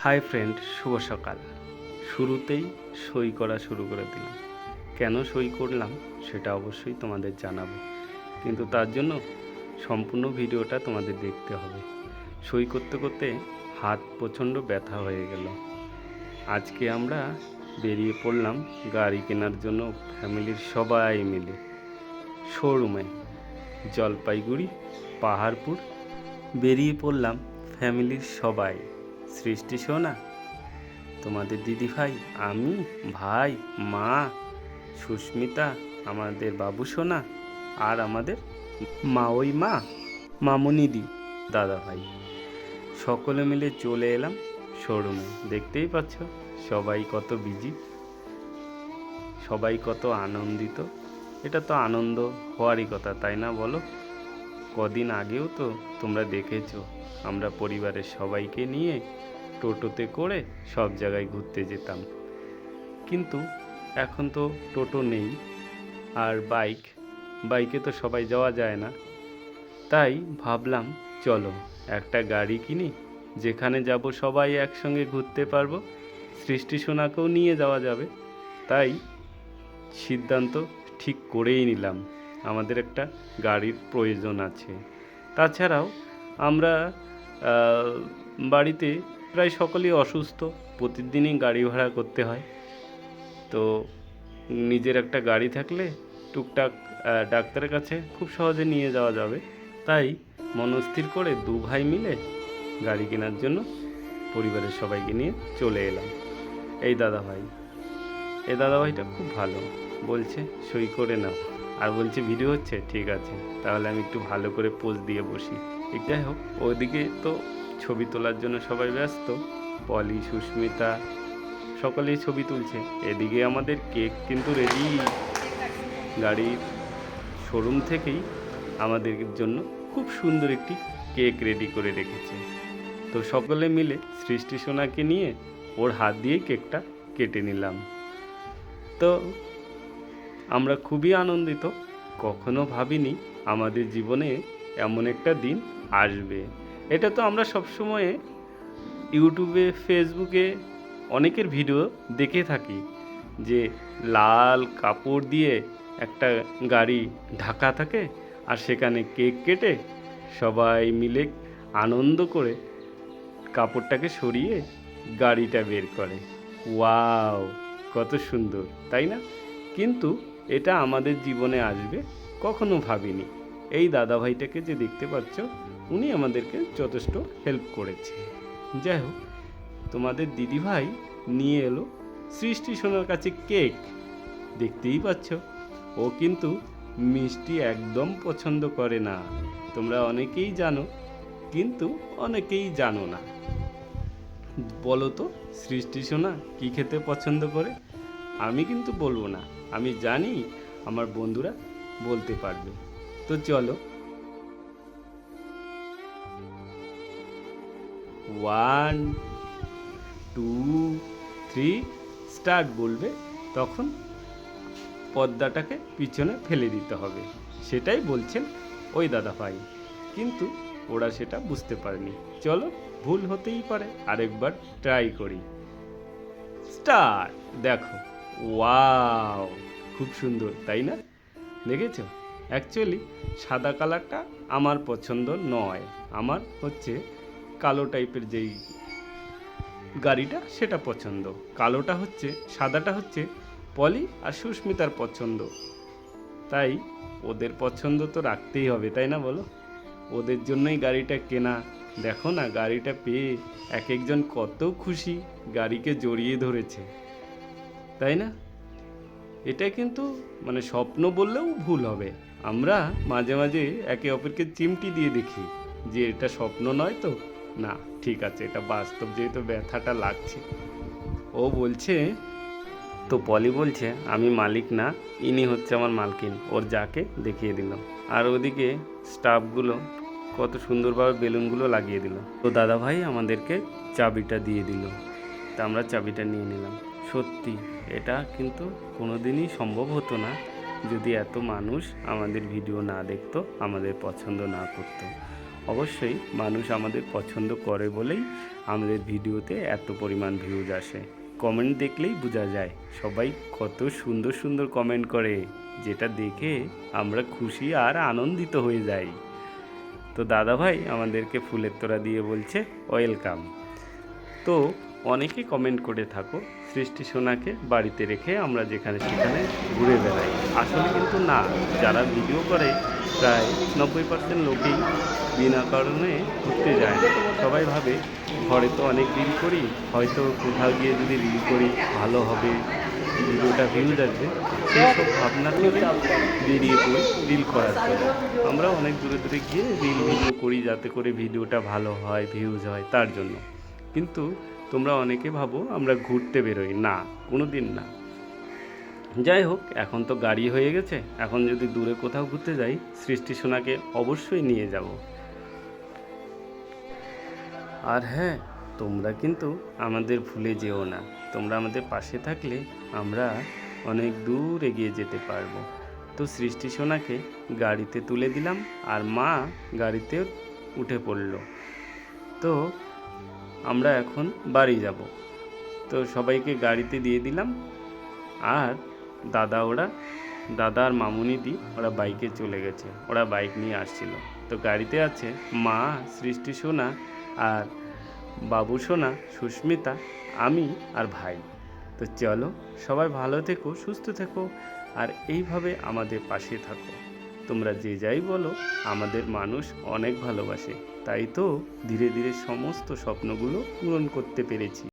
Hi friend, শুভ সকাল। শুরুতেই সই করা শুরু করে দিলাম। কেন সই করলাম সেটা অবশ্যই তোমাদের জানাব। কিন্তু তার জন্য সম্পূর্ণ ভিডিওটা তোমাদের দেখতে হবে। সই করতে করতে হাত প্রচণ্ড ব্যথা হয়ে গেল। আজকে আমরা বেরিয়ে পড়লাম গাড়ি কেনার জন্য ফ্যামিলির সবাই মিলে। শোরুমে, জলপাইগুড়ি, পাহাড়পুর, বেরিয়ে পড়লাম ফ্যামিলির সবাই। সৃষ্টি সোনা। তোমাদের দিদি ভাই আমি, ভাই, মা, সুস্মিতা, আমাদের বাবু সোনা আর আমাদের মা ওই মা মামনিদি দাদা ভাই সকলে মিলে চলে এলাম শোরুমে। দেখতেই পাচ্ছ, সবাই কত বিজি, সবাই কত আনন্দিত। এটা তো আনন্দ হওয়ারই কথা, তাই না বলো? কদিন আগেও তো তোমরা দেখেছ, আমরা পরিবারের সবাইকে নিয়ে টোটোতে করে সব জায়গায় ঘুরতে যেতাম। কিন্তু এখন তো টোটো নেই আর বাইক, বাইকে তো সবাই যাওয়া যায় না। তাই ভাবলাম, চলো একটা গাড়ি কিনি, যেখানে যাব সবাই একসঙ্গে ঘুরতে পারব, সৃষ্টি সোনাকেও নিয়ে যাওয়া যাবে। তাই সিদ্ধান্ত ঠিক করেই নিলাম। আমাদের একটা গাড়ির প্রয়োজন আছে। তাছাড়াও আমরা বাড়িতে প্রায় সকলেই অসুস্থ, প্রতিদিনই গাড়ি ভাড়া করতে হয়। তো নিজের একটা গাড়ি থাকলে টুকটাক ডাক্তারের কাছে খুব সহজে নিয়ে যাওয়া যাবে। তাই মনস্থির করে দু ভাই মিলে গাড়ি কেনার জন্য পরিবারের সবাইকে নিয়ে চলে এলাম। এই দাদা ভাই এই দাদা ভাইটা খুব ভালো। বলছে, সই করে নাও। আর বলছে, ভিডিও হচ্ছে? ঠিক আছে। তাহলে আমি একটু ভালো করে পোজ দিয়ে বসি। যাই হোক। ওদিকে তো ছবি তোলার জন্য সবাই ব্যস্ত। পলি, সুস্মিতা, সকলেই ছবি তুলছে। এদিকে আমাদের কেক কিন্তু রেডি গাড়ির শোরুম থেকেই আমাদের জন্য খুব সুন্দর একটি কেক রেডি করে রেখেছে। তো সকলে মিলে সৃষ্টি সোনাকে নিয়ে ওর হাত দিয়েই কেকটা কেটে নিলাম। তো আমরা খুবই আনন্দিত। কখনো ভাবিনি আমাদের জীবনে এমন একটা দিন আসবে। এটা তো আমরা সবসময়ে ইউটিউবে, ফেসবুকে অনেকের ভিডিও দেখে থাকি যে লাল কাপড় দিয়ে একটা গাড়ি ঢাকা থাকে আর সেখানে কেক কেটে সবাই মিলে আনন্দ করে কাপড়টাকে সরিয়ে গাড়িটা বের করে। ওয়াও, কত সুন্দর, তাই না? কিন্তু এটা আমাদের জীবনে আসবে, কখনো ভাবিনি। এই দাদাভাইটাকে যে দেখতে পাচ্ছ, উনি আমাদেরকে যথেষ্ট হেল্প করেছে। যাই হোক, তোমাদের দিদিভাই নিয়ে এলো সৃষ্টি সোনার কাছে কেক। দেখতেই পাচ্ছ, ও কিন্তু মিষ্টি একদম পছন্দ করে না। তোমরা অনেকেই জানো, কিন্তু অনেকেই জানো না। বলো তো, সৃষ্টি সোনা কী খেতে পছন্দ করে? আমি কিন্তু বলব না। আমি জানি আমার বন্ধুরা বলতে পারবে। তো চলো। ওয়ান টু থ্রি স্টার্ট বলবে। তখন পর্দাটাকে পিছনে ফেলে দিতে হবে। সেটাই বলছেন ওই দাদা ভাই। কিন্তু ওরা সেটা বুঝতে পারেনি। চলো, ভুল হতেই পারে। আরেকবার ট্রাই করি। স্টার্ট দেখো। ওয়াও, খুব সুন্দর, তাই না? দেখেছ? অ্যাকচুয়ালি সাদা কালারটা আমার পছন্দ নয়। আমার হচ্ছে কালো টাইপের যেই গাড়িটা, সেটা পছন্দ। কালোটা হচ্ছে, সাদাটা হচ্ছে পলি আর সুস্মিতার পছন্দ। তাই ওদের পছন্দ তো রাখতেই হবে, তাই না বলো? ওদের জন্যই গাড়িটা কেনা। দেখো না, গাড়িটা পেয়ে এক একজন কত খুশি গাড়িকে জড়িয়ে ধরেছে। তাই না? এটা কিন্তু মানে স্বপ্ন বললেও ভুল হবে। আমরা মাঝে মাঝে একে অপরকে চিমটি দিয়ে দেখি যে এটা স্বপ্ন নয় তো। না, ঠিক আছে, এটা বাস্তব যেহেতু ব্যথাটা লাগছে। ও বলছে, তো পলি বলছে, আমি মালিক না, ইনি হচ্ছে আমার মালকিন, ওর যাকে দেখিয়ে দিল আর ওদিকে স্টাফগুলো কত সুন্দরভাবে বেলুনগুলো লাগিয়ে দিল। তো দাদা ভাই আমাদেরকে চাবিটা দিয়ে দিল। তা আমরা চাবিটা নিয়ে নিলাম। সত্যি এটা কিন্তু কোনো দিনই সম্ভব হতো না। যদি এত মানুষ আমাদের ভিডিও না দেখতো, আমাদের পছন্দ না করতো। অবশ্যই মানুষ আমাদের পছন্দ করে বলেই আমাদের ভিডিওতে এত পরিমাণ ভিউজ আসে। কমেন্ট দেখলেই বোঝা যায়, সবাই কত সুন্দর সুন্দর কমেন্ট করে, যেটা দেখে আমরা খুশি আর আনন্দিত হয়ে যাই। তো দাদা ভাই আমাদেরকে ফুলের তোড়া দিয়ে বলছে ওয়েলকাম তো অনেকে কমেন্ট করে থাকো, সৃষ্টি সোনাকে বাড়িতে রেখে আমরা যেখানে সেখানে ঘুরে বেড়াই। আসলে কিন্তু না, যারা ভিডিও করে প্রায় নব্বই পার্সেন্ট লোকেই বিনা কারণে ঘুরতে যায় না। সবাই ভাবে, ঘরে তো অনেক রিল করি, হয়তো কোথাও গিয়ে যদি রিল করি, ভালো হবে। ভিডিওটা ভিউজ আসবে। সেই সব ভাবনা করে বেরিয়ে পড়ি রিল করার জন্য। আমরা অনেক দূরে দূরে গিয়ে রিল ভিডিও করি যাতে করে ভিডিওটা ভালো হয় ভিউজ হয়, তার জন্য। কিন্তু তোমরা অনেকে ভাবো আমরা ঘুরতে বেরোই। না কোনো দিন না। যাই হোক, এখন তো গাড়ি হয়ে গেছে। এখন যদি দূরে কোথাও ঘুরতে যাই, সৃষ্টি সোনাকে অবশ্যই নিয়ে যাব। আর হ্যাঁ তোমরা কিন্তু আমাদের ভুলে যেও না। তোমরা আমাদের পাশে থাকলে আমরা অনেক দূর এগিয়ে যেতে পারব। তো সৃষ্টি সোনাকে গাড়িতে তুলে দিলাম আর মা গাড়িতে উঠে পড়ল। তো আমরা এখন বাড়ি যাব। তো সবাইকে গাড়িতে দিয়ে দিলাম। আর দাদা ওরা, দাদা আর মামুনি দি ওরা বাইকে চলে গেছে। ওরা বাইক নিয়ে আসছিল। তো গাড়িতে আছে মা, সৃষ্টি সোনা আর বাবু সোনা, সুস্মিতা, আমি আর ভাই। তো চলো সবাই ভালো থেকো, সুস্থ থেকো আর এইভাবে আমাদের পাশে থাকো। তোমরা যে যাই বলো, আমাদের মানুষ অনেক ভালোবাসে। তাই তো ধীরে ধীরে সমস্ত স্বপ্নগুলো পূরণ করতে পেরেছি।